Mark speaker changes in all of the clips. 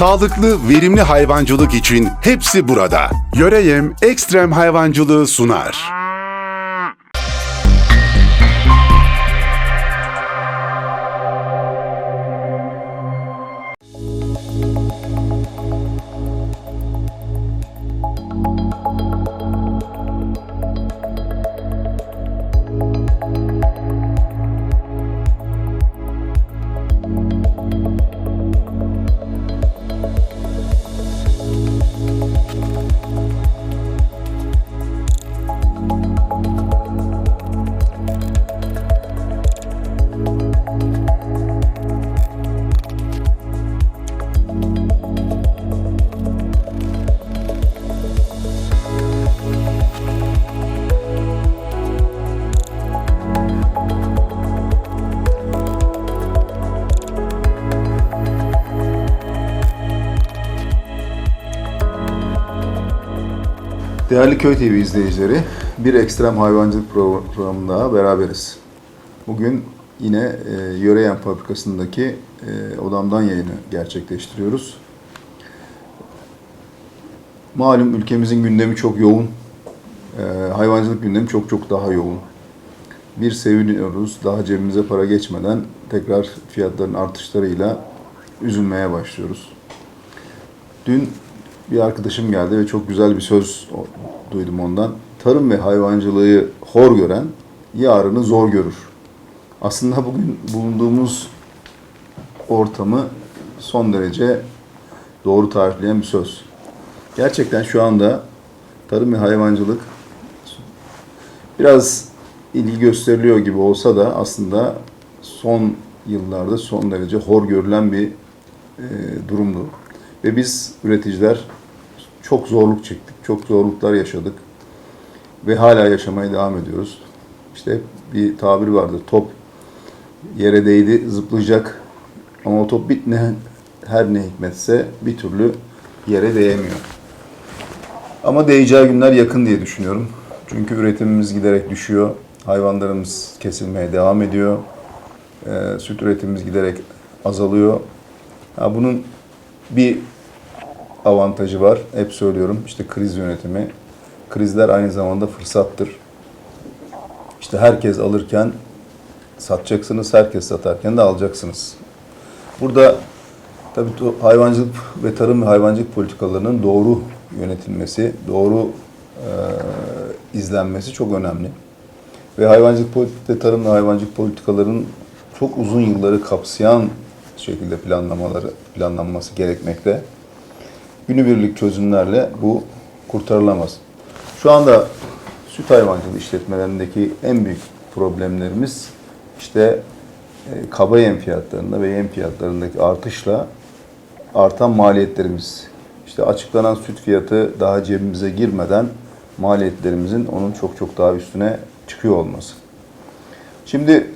Speaker 1: Sağlıklı, verimli hayvancılık için hepsi burada. Yöreyem Ekstrem Hayvancılığı sunar.
Speaker 2: Değerli Köy TV izleyicileri, bir ekstrem hayvancılık programında beraberiz. Bugün yine e, Yöreyen Fabrikası'ndaki e, odamdan yayını gerçekleştiriyoruz. Malum ülkemizin gündemi çok yoğun. E, hayvancılık gündemi çok çok daha yoğun. Bir seviniyoruz, daha cebimize para geçmeden tekrar fiyatların artışlarıyla üzülmeye başlıyoruz. Dün bir arkadaşım geldi ve çok güzel bir söz duydum ondan. Tarım ve hayvancılığı hor gören yarını zor görür. Aslında bugün bulunduğumuz ortamı son derece doğru tarifleyen bir söz. Gerçekten şu anda tarım ve hayvancılık biraz ilgi gösteriliyor gibi olsa da aslında son yıllarda son derece hor görülen bir e, durumdu. Ve biz üreticiler çok zorluk çektik, çok zorluklar yaşadık ve hala yaşamaya devam ediyoruz. İşte bir tabir vardı, top yere değdi, zıplayacak ama o top bir ne, her ne hikmetse bir türlü yere değemiyor. Ama değeceği günler yakın diye düşünüyorum. Çünkü üretimimiz giderek düşüyor, hayvanlarımız kesilmeye devam ediyor, Ee, süt üretimimiz giderek azalıyor. Ha, bunun bir avantajı var. Hep söylüyorum işte kriz yönetimi. Krizler aynı zamanda fırsattır. İşte herkes alırken satacaksınız, herkes satarken de alacaksınız. Burada tabii hayvancılık ve tarım ve hayvancılık politikalarının doğru yönetilmesi, doğru e, izlenmesi çok önemli. Ve hayvancılık politik ve tarım ve hayvancılık politikalarının çok uzun yılları kapsayan şekilde planlamaları planlanması gerekmekte günübirlik çözümlerle bu kurtarılamaz. Şu anda süt hayvancılığı işletmelerindeki en büyük problemlerimiz işte e, kaba yem fiyatlarında ve yem fiyatlarındaki artışla artan maliyetlerimiz. İşte açıklanan süt fiyatı daha cebimize girmeden maliyetlerimizin onun çok çok daha üstüne çıkıyor olması. Şimdi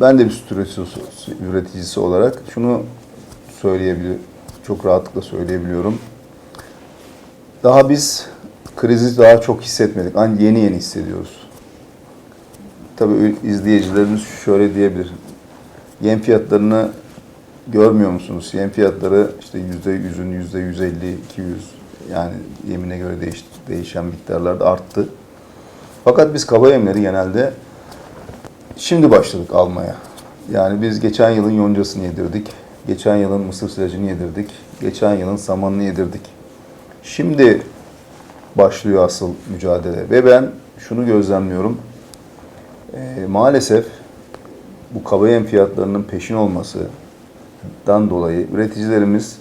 Speaker 2: ben de bir süt üreticisi, olarak şunu söyleyebiliyorum, çok rahatlıkla söyleyebiliyorum. Daha biz krizi daha çok hissetmedik. Ancak yeni yeni hissediyoruz. Tabii izleyicilerimiz şöyle diyebilir. Yem fiyatlarını görmüyor musunuz? Yem fiyatları işte yüzde yüzün, yüzde yüz elli, iki yüz yani yemine göre değiş, değişen miktarlarda arttı. Fakat biz kaba yemleri genelde Şimdi başladık almaya. Yani biz geçen yılın yoncasını yedirdik. Geçen yılın mısır silajını yedirdik. Geçen yılın samanını yedirdik. Şimdi başlıyor asıl mücadele. Ve ben şunu gözlemliyorum. Ee, maalesef bu kaba yem fiyatlarının peşin olmasından dolayı üreticilerimiz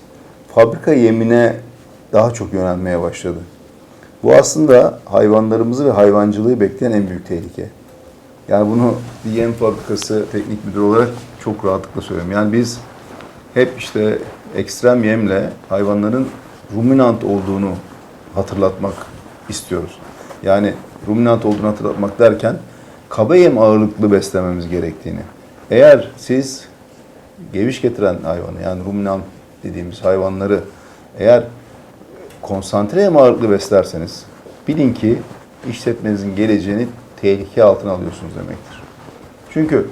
Speaker 2: fabrika yemine daha çok yönelmeye başladı. Bu aslında hayvanlarımızı ve hayvancılığı bekleyen en büyük tehlike. Yani bunu bir yem fabrikası teknik müdürü olarak çok rahatlıkla söylüyorum. Yani biz hep işte ekstrem yemle hayvanların ruminant olduğunu hatırlatmak istiyoruz. Yani ruminant olduğunu hatırlatmak derken kaba yem ağırlıklı beslememiz gerektiğini. Eğer siz geviş getiren hayvanı yani ruminant dediğimiz hayvanları eğer konsantre yem ağırlıklı beslerseniz bilin ki işletmenizin geleceğini tehlike altına alıyorsunuz demektir. Çünkü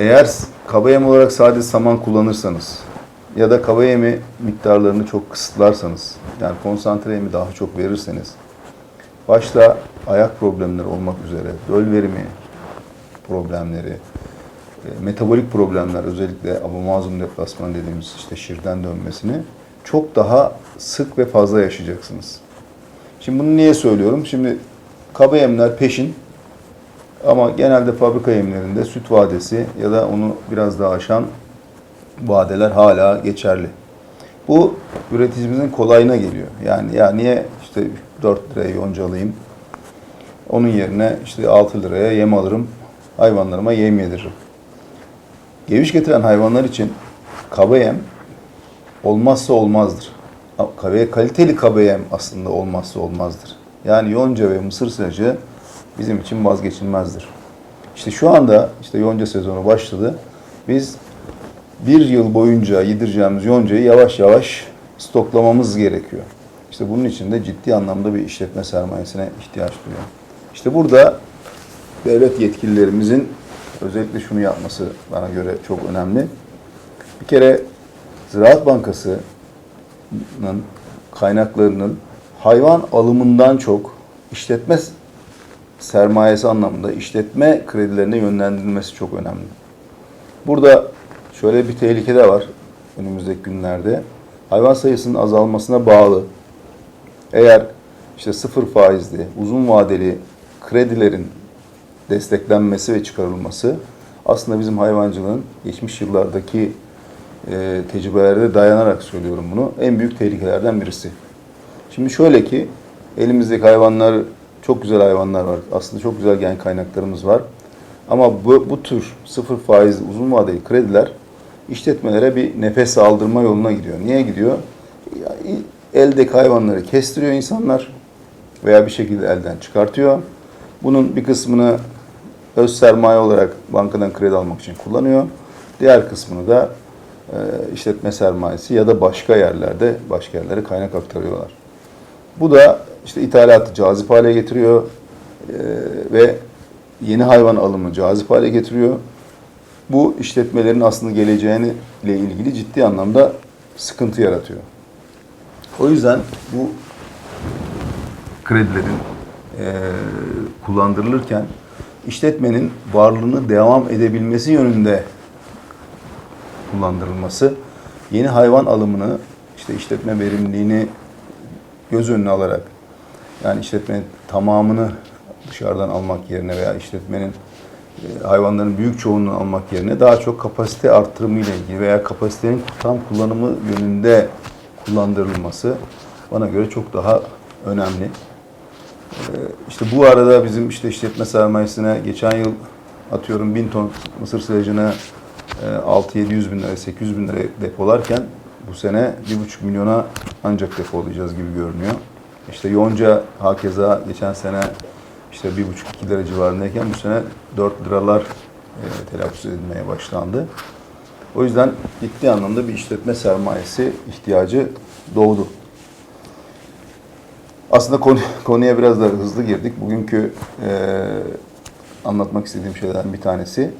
Speaker 2: eğer kaba yem olarak sadece saman kullanırsanız ya da kaba yemi miktarlarını çok kısıtlarsanız, yani konsantre yemi daha çok verirseniz, başta ayak problemleri olmak üzere, döl verimi problemleri, e, metabolik problemler özellikle abomazum deplasman dediğimiz işte şirden dönmesini çok daha sık ve fazla yaşayacaksınız. Şimdi bunu niye söylüyorum? Şimdi kaba yemler peşin ama genelde fabrika yemlerinde süt vadesi ya da onu biraz daha aşan vadeler hala geçerli. Bu üreticimizin kolayına geliyor. Yani ya niye işte 4 liraya yonca alayım? Onun yerine işte 6 liraya yem alırım. Hayvanlarıma yem yediririm. Geviş getiren hayvanlar için kaba yem olmazsa olmazdır. Kaliteli kaba yem aslında olmazsa olmazdır. Yani yonca ve mısır silajı bizim için vazgeçilmezdir. İşte şu anda işte yonca sezonu başladı. Biz bir yıl boyunca yedireceğimiz yoncayı yavaş yavaş stoklamamız gerekiyor. İşte bunun için de ciddi anlamda bir işletme sermayesine ihtiyaç duyuyor. İşte burada devlet yetkililerimizin özellikle şunu yapması bana göre çok önemli. Bir kere Ziraat Bankası'nın kaynaklarının hayvan alımından çok işletme sermayesi anlamında işletme kredilerine yönlendirilmesi çok önemli. Burada şöyle bir tehlike de var önümüzdeki günlerde. Hayvan sayısının azalmasına bağlı eğer işte sıfır faizli, uzun vadeli kredilerin desteklenmesi ve çıkarılması aslında bizim hayvancılığın geçmiş yıllardaki e, tecrübelerde dayanarak söylüyorum bunu. En büyük tehlikelerden birisi. Şimdi şöyle ki elimizdeki hayvanlar çok güzel hayvanlar var. Aslında çok güzel gen kaynaklarımız var. Ama bu, bu tür sıfır faiz uzun vadeli krediler işletmelere bir nefes aldırma yoluna gidiyor. Niye gidiyor? Eldeki hayvanları kestiriyor insanlar veya bir şekilde elden çıkartıyor. Bunun bir kısmını öz sermaye olarak bankadan kredi almak için kullanıyor. Diğer kısmını da e, işletme sermayesi ya da başka yerlerde başka yerlere kaynak aktarıyorlar. Bu da işte ithalatı cazip hale getiriyor e, ve yeni hayvan alımı cazip hale getiriyor. Bu işletmelerin aslında geleceğini ile ilgili ciddi anlamda sıkıntı yaratıyor. O yüzden bu kredilerin e, kullandırılırken işletmenin varlığını devam edebilmesi yönünde kullandırılması, yeni hayvan alımını, işte işletme verimliliğini göz önüne alarak, yani işletmenin tamamını dışarıdan almak yerine veya işletmenin e, hayvanların büyük çoğunluğunu almak yerine daha çok kapasite artırımı ile ilgili veya kapasitenin tam kullanımı yönünde kullandırılması bana göre çok daha önemli. Ee, İşte bu arada bizim işte işletme sermayesine geçen yıl atıyorum 1000 ton mısır silajını 6-700 bin lira, 800 bin lira depolarken bu sene 1,5 milyona ancak depolayacağız gibi görünüyor. İşte yonca hakeza geçen sene işte 1,5-2 lira civarındayken bu sene 4 liralar e, telaffuz edilmeye başlandı. O yüzden ciddi anlamda bir işletme sermayesi ihtiyacı doğdu. Aslında konu, konuya biraz da hızlı girdik. Bugünkü e, anlatmak istediğim şeylerden bir tanesi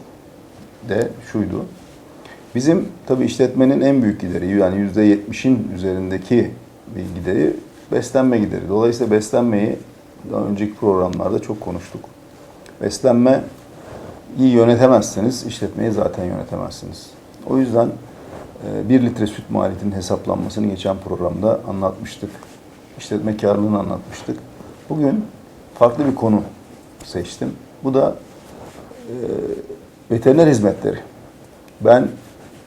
Speaker 2: de şuydu. Bizim tabii işletmenin en büyük gideri yani yüzde yetmişin üzerindeki bir gideri beslenme gideri. Dolayısıyla beslenmeyi daha önceki programlarda çok konuştuk. Beslenme iyi yönetemezseniz işletmeyi zaten yönetemezsiniz. O yüzden e, 1 litre süt maliyetinin hesaplanmasını geçen programda anlatmıştık. İşletme karlılığını anlatmıştık. Bugün farklı bir konu seçtim. Bu da e, veteriner hizmetleri. Ben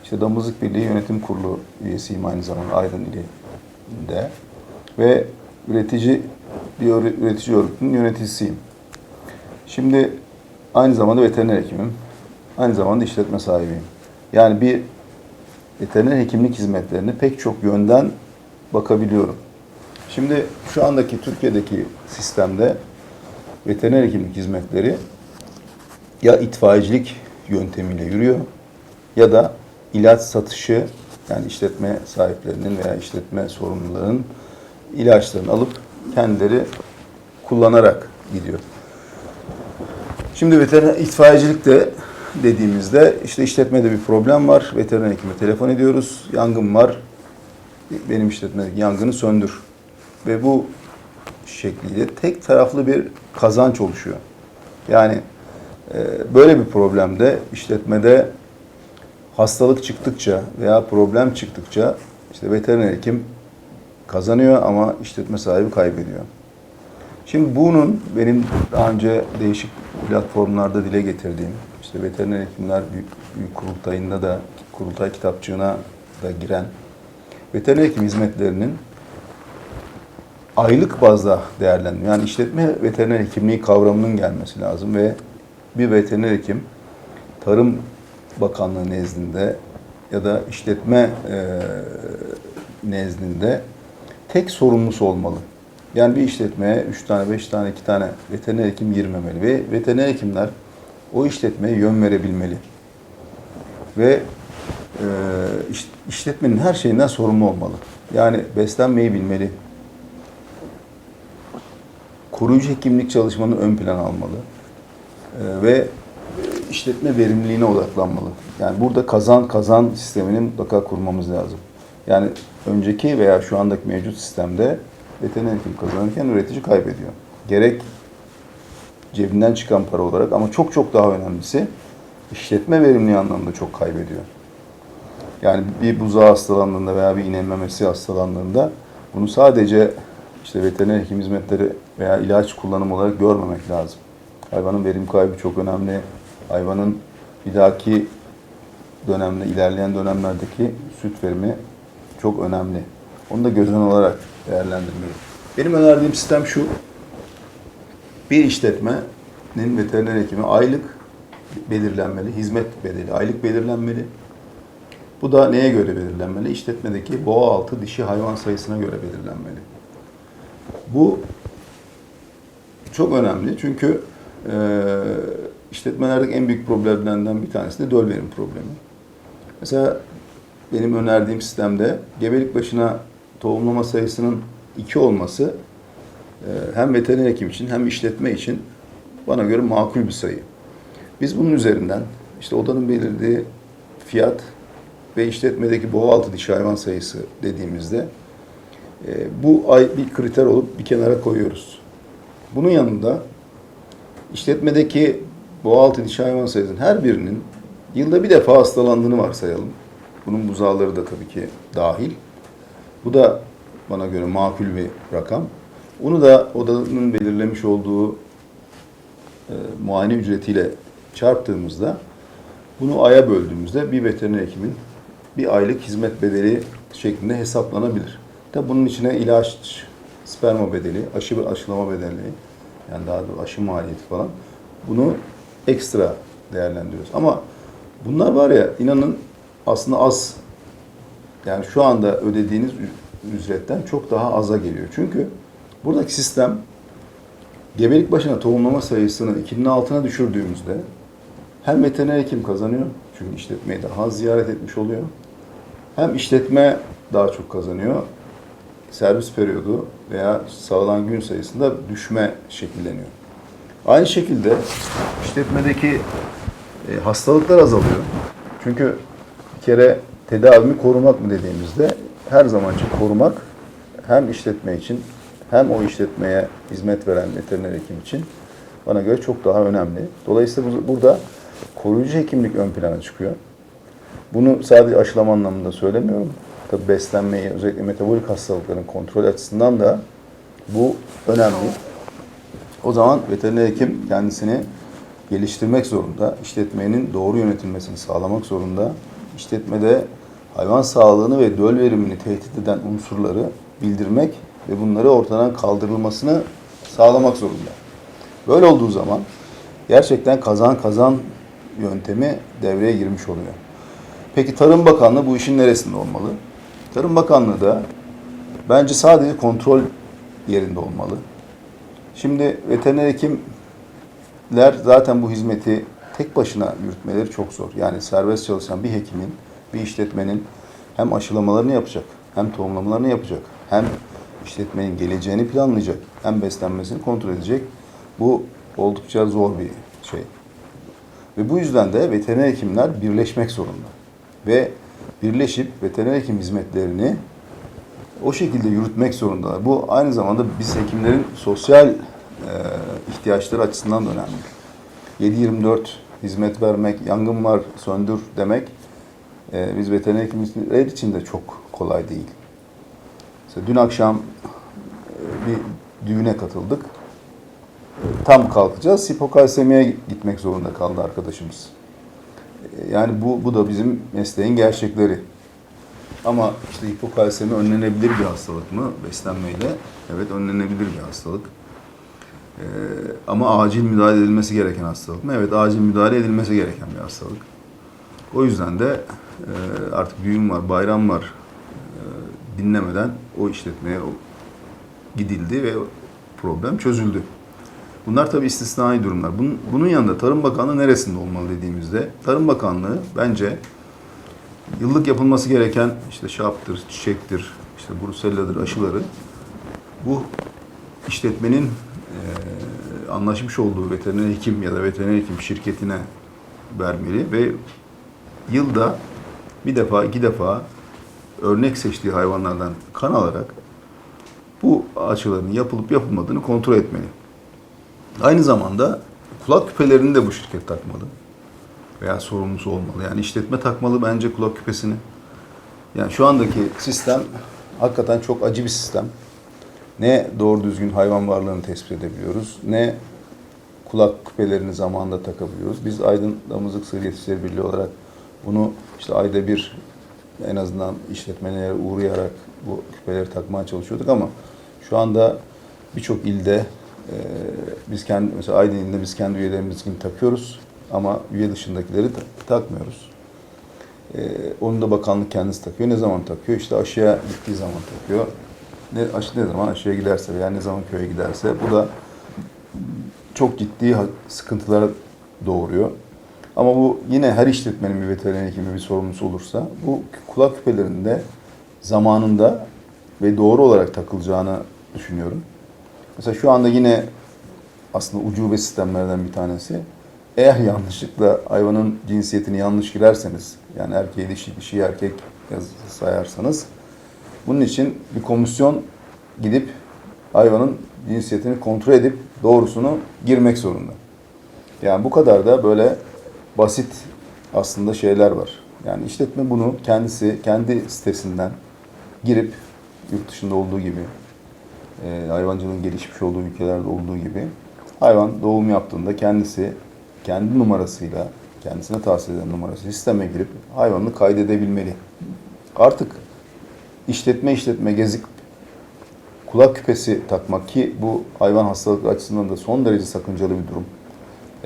Speaker 2: işte Damızlık Birliği Yönetim Kurulu üyesiyim aynı zamanda Aydın ilinde ve üretici öre- üretici örgütünün yöneticisiyim. Şimdi aynı zamanda veteriner hekimim. Aynı zamanda işletme sahibiyim. Yani bir veteriner hekimlik hizmetlerine pek çok yönden bakabiliyorum. Şimdi şu andaki Türkiye'deki sistemde veteriner hekimlik hizmetleri ya itfaiyecilik yöntemiyle yürüyor ya da ilaç satışı yani işletme sahiplerinin veya işletme sorumlularının ilaçlarını alıp kendileri kullanarak gidiyor. Şimdi veteriner itfaiyecilik de dediğimizde işte işletmede bir problem var. Veteriner hekime telefon ediyoruz. Yangın var. Benim işletmedeki yangını söndür. Ve bu şekliyle tek taraflı bir kazanç oluşuyor. Yani e, böyle bir problemde işletmede hastalık çıktıkça veya problem çıktıkça işte veteriner hekim kazanıyor ama işletme sahibi kaybediyor. Şimdi bunun benim daha önce değişik platformlarda dile getirdiğim, işte veteriner hekimler büyük, büyük kurultayında da, kurultay kitapçığına da giren veteriner hekim hizmetlerinin aylık bazda değerlendirme. Yani işletme veteriner hekimliği kavramının gelmesi lazım ve bir veteriner hekim Tarım Bakanlığı nezdinde ya da işletme e, nezdinde tek sorumlusu olmalı. Yani bir işletmeye 3 tane, 5 tane, 2 tane veteriner hekim girmemeli ve veteriner hekimler o işletmeye yön verebilmeli. Ve e, iş- işletmenin her şeyinden sorumlu olmalı. Yani beslenmeyi bilmeli. Koruyucu hekimlik çalışmanı ön plana almalı. E, ve işletme verimliliğine odaklanmalı. Yani burada kazan kazan sistemini mutlaka kurmamız lazım. Yani önceki veya şu andaki mevcut sistemde veteriner hekim kazanırken üretici kaybediyor. Gerek cebinden çıkan para olarak ama çok çok daha önemlisi işletme verimliliği anlamında çok kaybediyor. Yani bir buzağı hastalandığında veya bir iğne memesi hastalandığında bunu sadece işte veteriner hekim hizmetleri veya ilaç kullanımı olarak görmemek lazım. Hayvanın verim kaybı çok önemli. Hayvanın bir dahaki dönemde, ilerleyen dönemlerdeki süt verimi çok önemli. Onu da göz önüne olarak değerlendirmeli. Benim önerdiğim sistem şu. Bir işletmenin veteriner hekimi aylık belirlenmeli, hizmet bedeli aylık belirlenmeli. Bu da neye göre belirlenmeli? İşletmedeki boğa altı dişi hayvan sayısına göre belirlenmeli. Bu çok önemli çünkü e, işletmelerdeki en büyük problemlerden bir tanesi de döl verim problemi. Mesela benim önerdiğim sistemde gebelik başına tohumlama sayısının iki olması e, hem veteriner hekim için hem işletme için bana göre makul bir sayı. Biz bunun üzerinden işte odanın belirlediği fiyat ve işletmedeki boğa altı dişi hayvan sayısı dediğimizde e, bu ay bir kriter olup bir kenara koyuyoruz. Bunun yanında işletmedeki boğaltı dişi hayvan sayısının her birinin yılda bir defa hastalandığını varsayalım. Bunun buzağları da tabii ki dahil. Bu da bana göre makul bir rakam. Onu da odanın belirlemiş olduğu e, muayene ücretiyle çarptığımızda bunu aya böldüğümüzde bir veteriner hekimin bir aylık hizmet bedeli şeklinde hesaplanabilir. Tabi bunun içine ilaç, sperma bedeli, aşı aşılama bedeli, yani daha da aşı maliyeti falan bunu ekstra değerlendiriyoruz. Ama bunlar var ya inanın aslında az yani şu anda ödediğiniz ücretten çok daha aza geliyor. Çünkü buradaki sistem gebelik başına tohumlama sayısını 2'nin altına düşürdüğümüzde hem veteriner hekim kazanıyor çünkü işletmeyi daha az ziyaret etmiş oluyor. Hem işletme daha çok kazanıyor. Servis periyodu veya sağlanan gün sayısında düşme şekilleniyor. Aynı şekilde işletmedeki e, hastalıklar azalıyor. Çünkü kere tedavimi korumak mı dediğimizde her zaman için korumak hem işletme için hem o işletmeye hizmet veren veteriner hekim için bana göre çok daha önemli. Dolayısıyla bu- burada koruyucu hekimlik ön plana çıkıyor. Bunu sadece aşılama anlamında söylemiyorum. Tabii beslenmeyi, özellikle metabolik hastalıkların kontrol açısından da bu önemli. O zaman veteriner hekim kendisini geliştirmek zorunda, işletmenin doğru yönetilmesini sağlamak zorunda. İşletmede hayvan sağlığını ve döl verimini tehdit eden unsurları bildirmek ve bunları ortadan kaldırılmasını sağlamak zorunda. Böyle olduğu zaman gerçekten kazan kazan yöntemi devreye girmiş oluyor. Peki Tarım Bakanlığı bu işin neresinde olmalı? Tarım Bakanlığı da bence sadece kontrol yerinde olmalı. Şimdi veteriner hekimler zaten bu hizmeti tek başına yürütmeleri çok zor. Yani serbest çalışan bir hekimin, bir işletmenin hem aşılamalarını yapacak, hem tohumlamalarını yapacak, hem işletmenin geleceğini planlayacak, hem beslenmesini kontrol edecek. Bu oldukça zor bir şey. Ve bu yüzden de veteriner hekimler birleşmek zorunda. Ve birleşip veteriner hekim hizmetlerini o şekilde yürütmek zorundalar. Bu aynı zamanda biz hekimlerin sosyal e, ihtiyaçları açısından da önemli. 7-24 hizmet vermek, yangın var söndür demek e, biz veteriner hekimler için de çok kolay değil. Mesela dün akşam e, bir düğüne katıldık. E, Tam kalkacağız. Hipokalsemiye gitmek zorunda kaldı arkadaşımız. E, Yani bu, bu da bizim mesleğin gerçekleri. Ama işte hipokalsemi önlenebilir bir hastalık mı beslenmeyle? Evet önlenebilir bir hastalık. Ee, ama acil müdahale edilmesi gereken hastalık mı? Evet acil müdahale edilmesi gereken bir hastalık. O yüzden de e, artık düğün var, bayram var e, dinlemeden o işletmeye gidildi ve problem çözüldü. Bunlar tabii istisnai durumlar. Bunun, bunun yanında Tarım Bakanlığı neresinde olmalı dediğimizde Tarım Bakanlığı bence yıllık yapılması gereken işte şaptır, çiçektir, işte bruselladır aşıları bu işletmenin anlaşmış olduğu veteriner hekim ya da veteriner hekim şirketine vermeli ve yılda bir defa iki defa örnek seçtiği hayvanlardan kan alarak bu aşıların yapılıp yapılmadığını kontrol etmeli. Aynı zamanda kulak küpelerini de bu şirket takmalı veya sorumlusu olmalı. Yani işletme takmalı bence kulak küpesini. Yani şu andaki sistem hakikaten çok acı bir sistem. Ne doğru düzgün hayvan varlığını tespit edebiliyoruz, ne kulak küpelerini zamanında takabiliyoruz. Biz Aydın Damızlık Sığır Yetişleri Birliği olarak bunu işte ayda bir en azından işletmelere uğrayarak bu küpeleri takmaya çalışıyorduk ama şu anda birçok ilde e, biz kendi mesela Aydın ilinde biz kendi üyelerimizinkini takıyoruz ama üye dışındakileri ta- takmıyoruz. E, onu da bakanlık kendisi takıyor. Ne zaman takıyor? İşte aşıya gittiği zaman takıyor. Ne, aşı ne zaman aşıya giderse veya ne zaman köye giderse bu da çok ciddi ha- sıkıntılar doğuruyor. Ama bu yine her işletmenin bir veteriner hekimi bir sorumlusu olursa bu kulak küpelerinde zamanında ve doğru olarak takılacağını düşünüyorum. Mesela şu anda yine aslında ucube sistemlerden bir tanesi. Eğer yanlışlıkla hayvanın cinsiyetini yanlış girerseniz, yani erkeği dişi, dişi erkek sayarsanız, bunun için bir komisyon gidip hayvanın cinsiyetini kontrol edip doğrusunu girmek zorunda. Yani bu kadar da böyle basit aslında şeyler var. Yani işletme bunu kendisi kendi sitesinden girip yurt dışında olduğu gibi e, hayvancılığın gelişmiş olduğu ülkelerde olduğu gibi hayvan doğum yaptığında kendisi kendi numarasıyla kendisine tahsis eden numarası sisteme girip hayvanını kaydedebilmeli. Artık işletme işletme gezip kulak küpesi takmak ki bu hayvan hastalıkları açısından da son derece sakıncalı bir durum.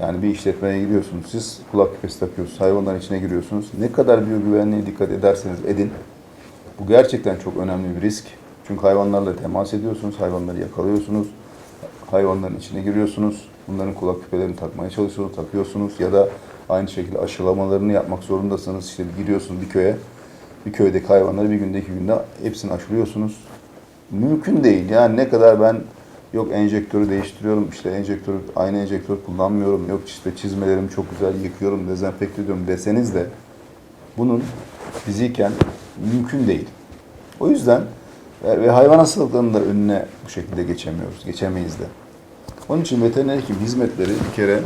Speaker 2: Yani bir işletmeye gidiyorsunuz, siz kulak küpesi takıyorsunuz, hayvanların içine giriyorsunuz. Ne kadar biyogüvenliğe dikkat ederseniz edin. Bu gerçekten çok önemli bir risk. Çünkü hayvanlarla temas ediyorsunuz, hayvanları yakalıyorsunuz, hayvanların içine giriyorsunuz. Bunların kulak küpelerini takmaya çalışıyorsunuz, takıyorsunuz ya da aynı şekilde aşılamalarını yapmak zorundasınız. İşte giriyorsunuz bir köye, bir köydeki hayvanları bir günde iki günde hepsini aşılıyorsunuz. Mümkün değil. Yani ne kadar ben yok enjektörü değiştiriyorum, işte enjektörü aynı enjektör kullanmıyorum, yok işte çizmelerimi çok güzel yıkıyorum, dezenfekte ediyorum deseniz de bunun fiziken mümkün değil. O yüzden ve ve hayvan hastalıklarının da önüne bu şekilde geçemiyoruz, geçemeyiz de. Onun için veteriner hekim hizmetleri bir kere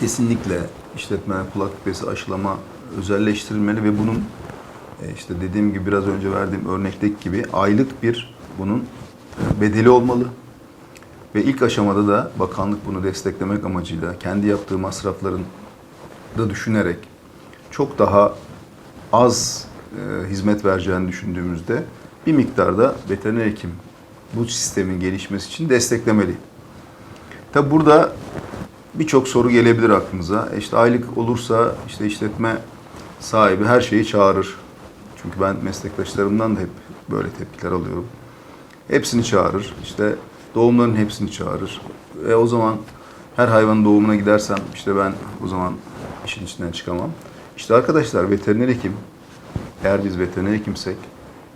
Speaker 2: kesinlikle işletme, kulak küpesi, aşılama özelleştirilmeli ve bunun e, işte dediğim gibi biraz önce verdiğim örnekteki gibi aylık bir bunun e, bedeli olmalı. Ve ilk aşamada da bakanlık bunu desteklemek amacıyla kendi yaptığı masrafların da düşünerek çok daha az e, hizmet vereceğini düşündüğümüzde bir miktarda veteriner hekim bu sistemin gelişmesi için desteklemeli. Tabi burada birçok soru gelebilir aklınıza. E İşte aylık olursa işte işletme sahibi her şeyi çağırır. Çünkü ben meslektaşlarımdan da hep böyle tepkiler alıyorum. Hepsini çağırır. İşte doğumların hepsini çağırır. Ve o zaman her hayvanın doğumuna gidersem işte ben o zaman işin içinden çıkamam. İşte arkadaşlar veteriner hekim eğer biz veteriner hekimsek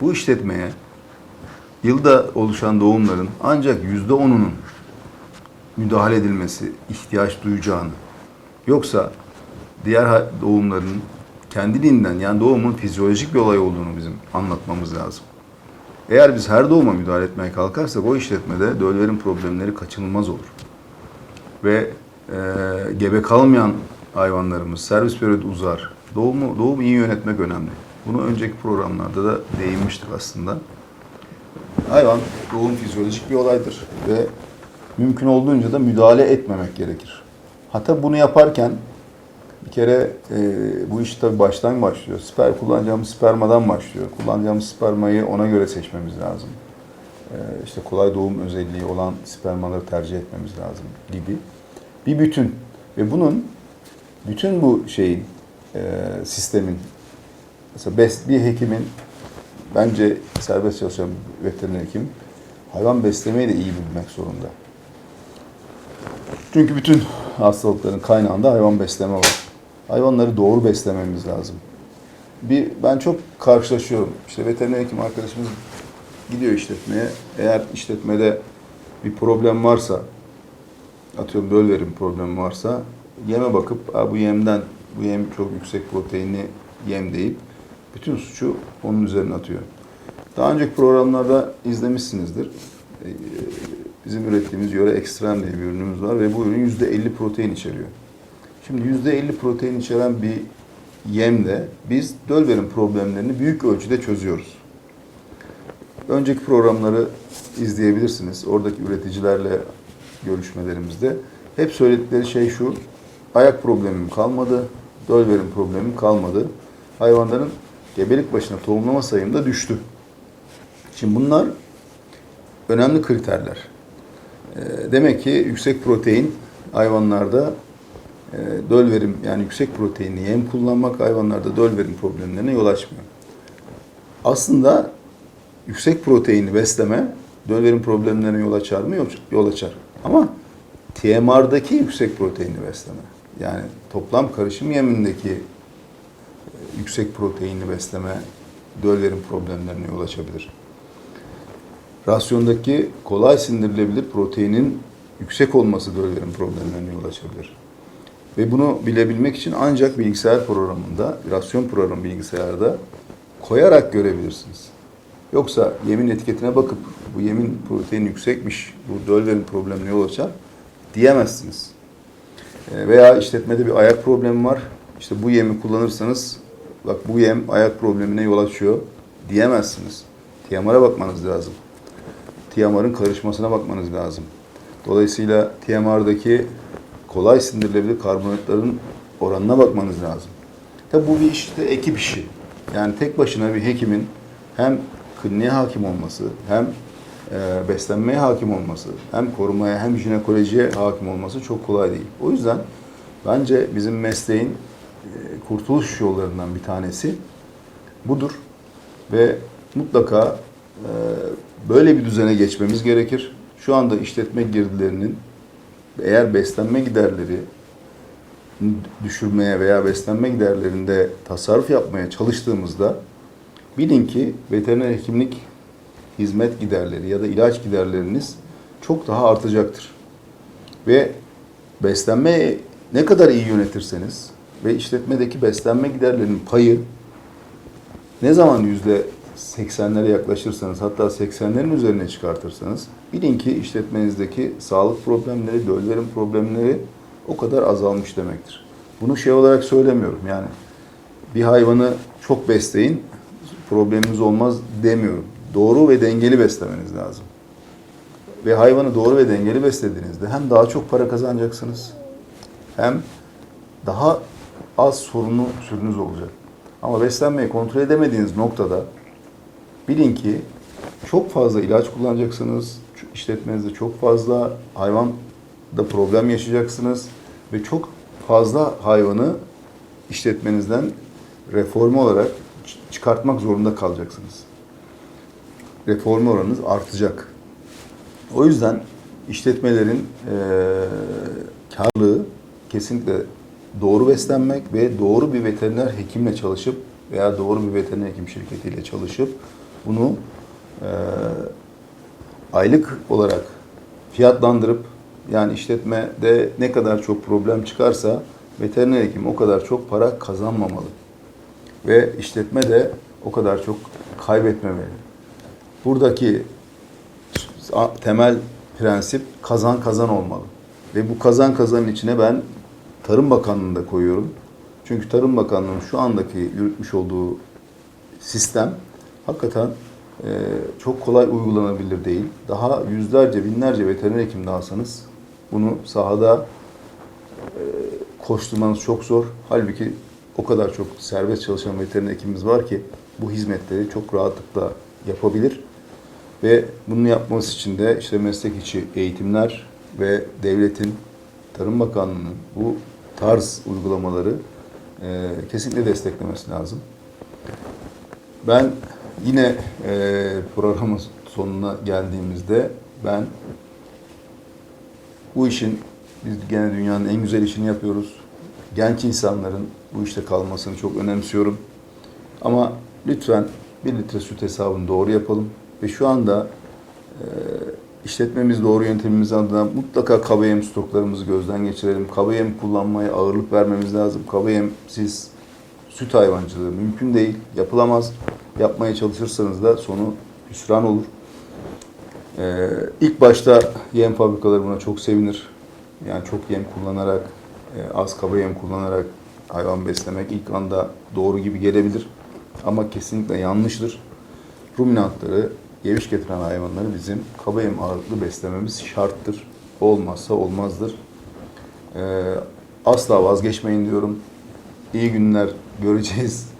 Speaker 2: bu işletmeye yılda oluşan doğumların ancak yüzde onunun müdahale edilmesi ihtiyaç duyacağını yoksa diğer doğumların kendiliğinden yani doğumun fizyolojik bir olay olduğunu bizim anlatmamız lazım. Eğer biz her doğuma müdahale etmeye kalkarsak o işletmede döllerin problemleri kaçınılmaz olur. Ve e, gebe kalmayan hayvanlarımız, servis periyodu uzar. Doğumu, doğumu iyi yönetmek önemli. Bunu önceki programlarda da değinmiştik aslında. Hayvan doğum fizyolojik bir olaydır ve mümkün olduğunca da müdahale etmemek gerekir. Hatta bunu yaparken bir kere e, bu iş tabii baştan başlıyor. Sper kullanacağımız spermadan başlıyor. Kullanacağımız spermayı ona göre seçmemiz lazım. E, işte kolay doğum özelliği olan spermaları tercih etmemiz lazım gibi. Bir bütün ve bunun bütün bu şeyin e, sistemin mesela bes, bir hekimin bence serbest çalışan veteriner hekim hayvan beslemeyi de iyi bilmek zorunda. Çünkü bütün hastalıkların kaynağında hayvan besleme var. Hayvanları doğru beslememiz lazım. Bir ben çok karşılaşıyorum. İşte veteriner hekim arkadaşımız gidiyor işletmeye. Eğer işletmede bir problem varsa, atıyorum böl verim problemi varsa yeme bakıp "Aa, bu yemden bu yem çok yüksek proteinli yem deyip bütün suçu onun üzerine atıyor. Daha önceki programlarda izlemişsinizdir. Ee, Bizim ürettiğimiz yöre ekstrem diye bir ürünümüz var ve bu ürün %50 protein içeriyor. Şimdi %50 protein içeren bir yemde biz döl problemlerini büyük ölçüde çözüyoruz. Önceki programları izleyebilirsiniz. Oradaki üreticilerle görüşmelerimizde hep söyledikleri şey şu. Ayak problemim kalmadı, döl problemim kalmadı. Hayvanların gebelik başına tohumlama sayım da düştü. Şimdi bunlar önemli kriterler. Ee, Demek ki yüksek protein hayvanlarda e, döl verim yani yüksek proteinli yem kullanmak hayvanlarda döl verim problemlerine yol açmıyor. Aslında yüksek proteinli besleme döl verim problemlerine yol açar mı? Yol açar. Ama TMR'daki yüksek proteinli besleme yani toplam karışım yemindeki e, yüksek proteinli besleme döl verim problemlerine yol açabilir. Rasyondaki kolay sindirilebilir proteinin yüksek olması döl verim problemlerine yol açabilir. Ve bunu bilebilmek için ancak bilgisayar programında, rasyon programı bilgisayarda koyarak görebilirsiniz. Yoksa yemin etiketine bakıp bu yemin proteini yüksekmiş, bu döl verim problemine yol açar diyemezsiniz. E, Veya işletmede bir ayak problemi var. İşte bu yemi kullanırsanız bak bu yem ayak problemine yol açıyor diyemezsiniz. TMR'a bakmanız lazım. TMR'ın karışmasına bakmanız lazım. Dolayısıyla TMR'daki kolay sindirilebilir karbonatların oranına bakmanız lazım. Tabi bu bir işte ekip işi. Yani tek başına bir hekimin hem kliniğe hakim olması, hem e, beslenmeye hakim olması, hem korumaya hem jinekolojiye hakim olması çok kolay değil. O yüzden bence bizim mesleğin e, kurtuluş yollarından bir tanesi budur. Ve mutlaka e, böyle bir düzene geçmemiz gerekir. Şu anda işletme girdilerinin eğer beslenme giderleri düşürmeye veya beslenme giderlerinde tasarruf yapmaya çalıştığımızda bilin ki veteriner hekimlik hizmet giderleri ya da ilaç giderleriniz çok daha artacaktır. Ve beslenme ne kadar iyi yönetirseniz ve işletmedeki beslenme giderlerinin payı ne zaman yüzde 80'lere yaklaşırsanız hatta 80'lerin üzerine çıkartırsanız bilin ki işletmenizdeki sağlık problemleri, döllerin problemleri o kadar azalmış demektir. Bunu şey olarak söylemiyorum yani bir hayvanı çok besleyin probleminiz olmaz demiyorum. Doğru ve dengeli beslemeniz lazım. Ve hayvanı doğru ve dengeli beslediğinizde hem daha çok para kazanacaksınız hem daha az sorunlu sürünüz olacak. Ama beslenmeyi kontrol edemediğiniz noktada bilin ki çok fazla ilaç kullanacaksınız. işletmenizde çok fazla hayvan da problem yaşayacaksınız ve çok fazla hayvanı işletmenizden reforme olarak çıkartmak zorunda kalacaksınız. Reforme oranınız artacak. O yüzden işletmelerin eee karlılığı kesinlikle doğru beslenmek ve doğru bir veteriner hekimle çalışıp veya doğru bir veteriner hekim şirketiyle çalışıp bunu eee, aylık olarak fiyatlandırıp yani işletmede ne kadar çok problem çıkarsa veteriner hekim o kadar çok para kazanmamalı. Ve işletme de o kadar çok kaybetmemeli. Buradaki temel prensip kazan kazan olmalı. Ve bu kazan kazanın içine ben Tarım Bakanlığı'nı da koyuyorum. Çünkü Tarım Bakanlığı'nın şu andaki yürütmüş olduğu sistem hakikaten e, çok kolay uygulanabilir değil. Daha yüzlerce, binlerce veteriner hekim alsanız bunu sahada e, koşturmanız çok zor. Halbuki o kadar çok serbest çalışan veteriner hekimimiz var ki bu hizmetleri çok rahatlıkla yapabilir. Ve bunu yapması için de işte meslek içi eğitimler ve devletin, Tarım Bakanlığı'nın bu tarz uygulamaları e, kesinlikle desteklemesi lazım. Ben yine e, programın sonuna geldiğimizde ben bu işin biz gene dünyanın en güzel işini yapıyoruz. Genç insanların bu işte kalmasını çok önemsiyorum. Ama lütfen bir litre süt hesabını doğru yapalım. Ve şu anda e, işletmemiz doğru yöntemimiz adına mutlaka kaba yem stoklarımızı gözden geçirelim. Kaba yem kullanmaya ağırlık vermemiz lazım. Kaba yemsiz süt hayvancılığı mümkün değil, yapılamaz. Yapmaya çalışırsanız da sonu hüsran olur. Ee, ilk başta yem fabrikaları buna çok sevinir. Yani çok yem kullanarak, e, az kaba yem kullanarak hayvan beslemek ilk anda doğru gibi gelebilir. Ama kesinlikle yanlıştır. Ruminantları, geviş getiren hayvanları bizim kaba yem ağırlıklı beslememiz şarttır. Olmazsa olmazdır. Ee, asla vazgeçmeyin diyorum. İyi günler göreceğiz.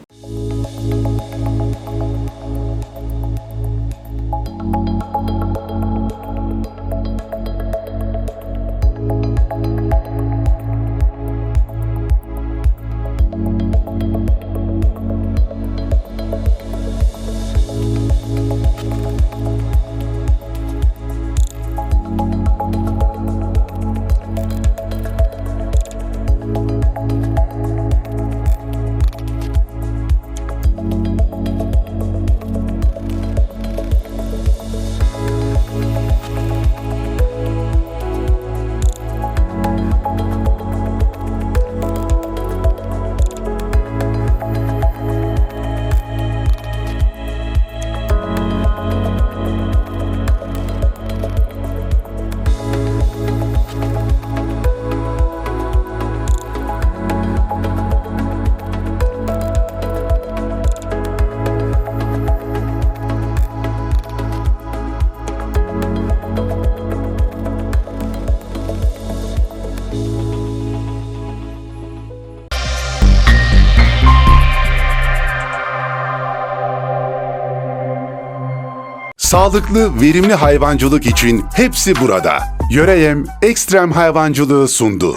Speaker 1: Sağlıklı, verimli hayvancılık için hepsi burada. Yöreyem Ekstrem Hayvancılığı sundu.